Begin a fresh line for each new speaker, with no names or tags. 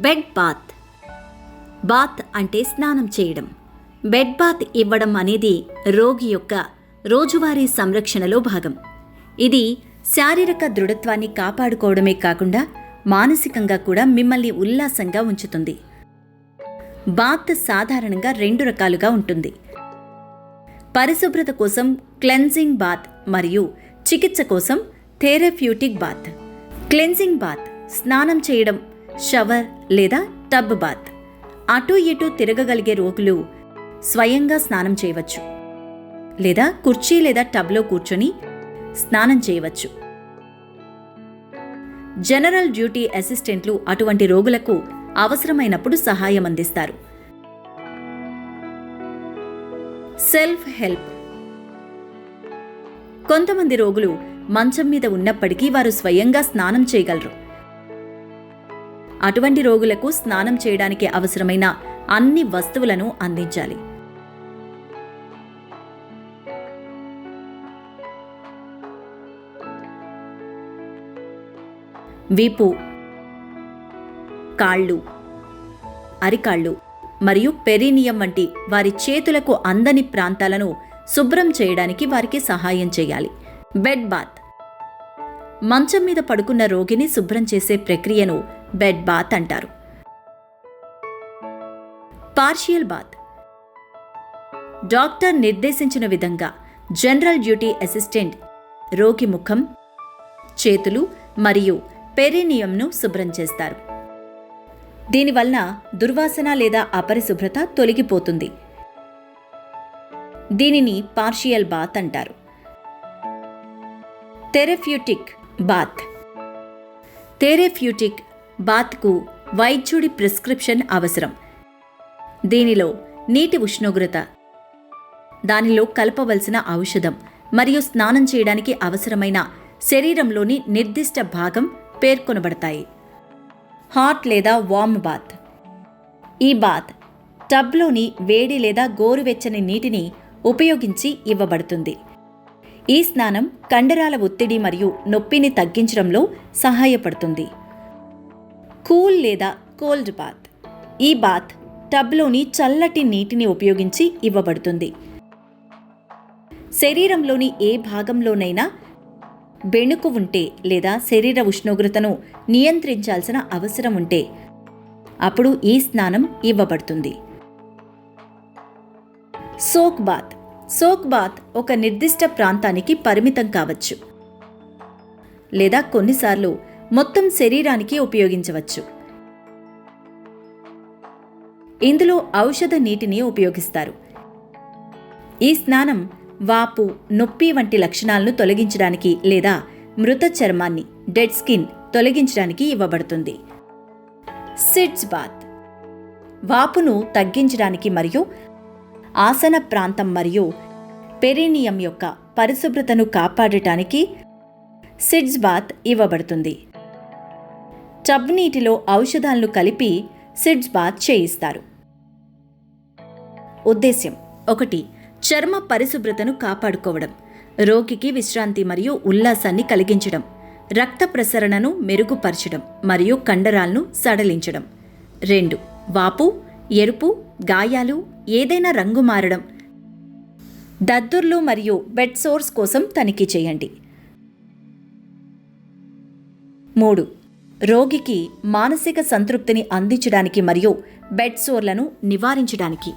Bed bath. Bath అంటే స్నానం చేయడం. బెడ్ బాత్ ఇవ్వడం అనేది రోగి యొక్క రోజువారీ సంరక్షణలో భాగం. ఇది శారీరక దృఢత్వాన్ని కాపాడుకోవడమే కాకుండా మానసికంగా కూడా మిమ్మల్ని ఉల్లాసంగా ఉంచుతుంది. బాత్ సాధారణంగా రెండు రకాలుగా ఉంటుంది. పరిశుభ్రత కోసం క్లెన్జింగ్ బాత్ మరియు చికిత్స కోసం థెరప్యూటిక్ బాత్. క్లెన్జింగ్ బాత్ స్నానం చేయడం షవర్ లేదా టబ్ బాత్. అటూ ఇటూ తిరగగలిగే రోగులు స్వయంగా స్నానం చేయవచ్చు. లేదా కుర్చీ లేదా టబ్లో కూర్చొని స్నానం చేయవచ్చు. జనరల్ డ్యూటీ అసిస్టెంట్లు అటువంటి రోగులకు అవసరమైనప్పుడు సహాయం అందిస్తారు. Self help. కొంతమంది రోగులు మంచం మీద ఉన్నప్పటికీ వారు స్వయంగా స్నానం చేయగలరు. అటువంటి రోగులకు స్నానం చేయడానికి అవసరమైన అన్ని వస్తువులను అందించాలి. వీపు కాళ్ళు అరికాళ్ళు మరియు పెరీనియం వంటి వారి చేతులకు అందని ప్రాంతాలను శుభ్రం చేయడానికి వారికి సహాయం చేయాలి. బెడ్ బాత్ మంచం మీద పడుకున్న రోగిని శుభ్రం చేసే ప్రక్రియను బెడ్ బాత్ అంటారు. Partial bath. డాక్టర్ నిర్దేశించిన విధంగా జనరల్ డ్యూటీ అసిస్టెంట్ రోగి ముఖం చేతులు మరియు పెరినియంను శుభ్రం చేస్తారు. దీనివలన దుర్వాసన లేదా అపరిశుభ్రత తొలగిపోతుంది. దీనిని పార్షియల్ బాత్ అంటారు. థెరఫ్యూటిక్ బాత్. థెరఫ్యూటిక్ బాత్కు వైద్యుడి ప్రిస్క్రిప్షన్ అవసరం. దీనిలో నీటి ఉష్ణోగ్రత దానిలో కలపవలసిన ఔషధం మరియు స్నానం చేయడానికి అవసరమైన శరీరంలోని నిర్దిష్ట భాగం పేర్కొనబడతాయి. హాట్ లేదా వార్మ్ బాత్. ఈ బాత్ టబ్లోని వేడి లేదా గోరువెచ్చని నీటిని ఉపయోగించి ఇవ్వబడుతుంది. ఈ స్నానం కండరాల ఒత్తిడి మరియు నొప్పిని తగ్గించడంలో సహాయపడుతుంది. కూల్ లేదా కోల్డ్ బాత్. ఈ బాత్ టబ్లోని చల్లటి నీటిని ఉపయోగించి ఇవ్వబడుతుంది. శరీరంలోని ఏ భాగంలోనైనా బెణుకు ఉంటే లేదా శరీర ఉష్ణోగ్రతను నియంత్రించాల్సిన అవసరం ఉంటే అప్పుడు ఈ స్నానం ఇవ్వబడుతుంది. Soak bath. సోక్ బాత్ ఒక నిర్దిష్ట ప్రాంతానికి పరిమితం కావచ్చు. లేదా కొన్నిసార్లు మొత్తం శరీరానికి ఉపయోగించవచ్చు. ఇందులో ఔషధ నీటిని ఉపయోగిస్తారు. ఈ స్నానం వాపు నొప్పి వంటి లక్షణాలను తొలగించడానికి లేదా మృత చర్మాన్ని డెడ్ స్కిన్ తొలగించడానికి ఇవ్వబడుతుంది. Sitz bath. వాపును తగ్గించడానికి మరియు ఆసన ప్రాంతం మరియు పెరీనియం యొక్క పరిశుభ్రతను కాపాడటానికి సిడ్స్ బాత్ ఇవ్వబడుతుంది. టబ్ నీటిలో ఔషధాలను కలిపి సిడ్స్ బాత్ చేయిస్తారు. ఉద్దేశ్యం ఒకటి చర్మ పరిశుభ్రతను కాపాడుకోవడం రోగికి విశ్రాంతి మరియు ఉల్లాసాన్ని కలిగించడం రక్త ప్రసరణను మెరుగుపరచడం మరియు కండరాలను సడలించడం. రెండు వాపు ఎరుపు గాయాలు ఏదైనా రంగు మారడం. దద్దుర్లు మరియు బెడ్ సోర్స్ కోసం తనిఖీ చేయండి. మూడు రోగికి మానసిక సంతృప్తిని అందించడానికి మరియు బెడ్ సోర్లను నివారించడానికి.